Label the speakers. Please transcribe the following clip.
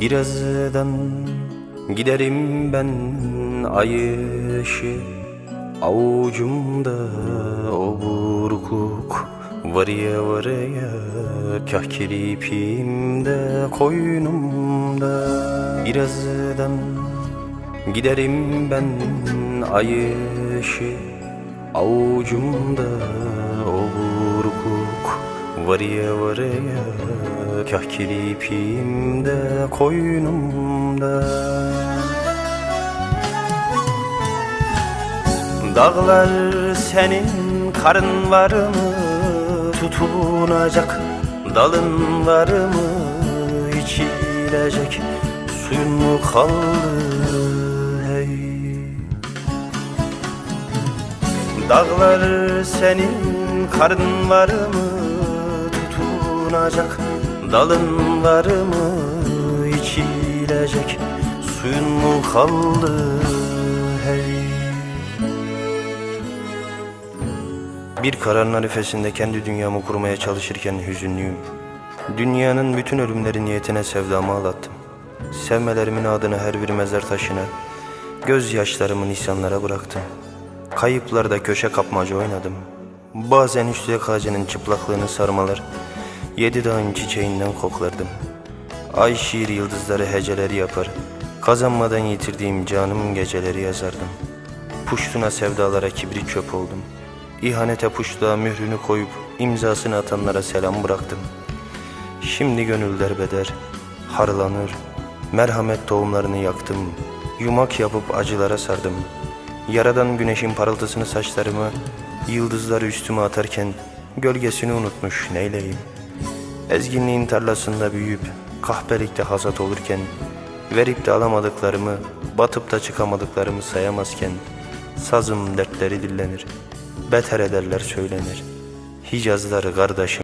Speaker 1: Birazdan giderim ben ay ışığı Avucumda o burkuk var ya var ya Kah kirpimde koynumda. Birazdan giderim ben ay ışığı Avucumda o burkuk var ya var ya Kah kirpimde koynumda. Dağlar senin karın var mı Tutunacak dalın var mı İçilecek suyun mu kaldı? Hey. Dağlar senin karın var mı Tutunacak dalın var mı İçilecek suyun mu kaldı hey Bir kararın arifesinde kendi dünyamı kurmaya çalışırken hüzünlüyüm. Dünyanın bütün ölümleri niyetine sevdamı ağlattım. Sevmelerimin adını her bir mezar taşına, gözyaşlarımı nisanlara bıraktım. Kayıplarda köşe kapmaca oynadım. Bazen üstlük ağacının çıplaklığını sarmalar, yedi dağın çiçeğinden koklardım. Ay şiir yıldızları heceleri yapar, kazanmadan yitirdiğim canım geceleri yazardım. Puştuna sevdalara kibrit çöp oldum. İhanete puştuğa mührünü koyup imzasını atanlara selam bıraktım. Şimdi gönüller beder, harlanır, merhamet tohumlarını yaktım. Yumak yapıp acılara sardım. Yaradan güneşin parıltısını saçlarıma, yıldızları üstüme atarken gölgesini unutmuş neyleyim. Ezginliğin tarlasında büyüyüp kahpelikte hasat olurken verip de alamadıklarımı, batıp da çıkamadıklarımı sayamazken sazım dertleri dillenir, beter ederler söylenir. Hicazları kardeşim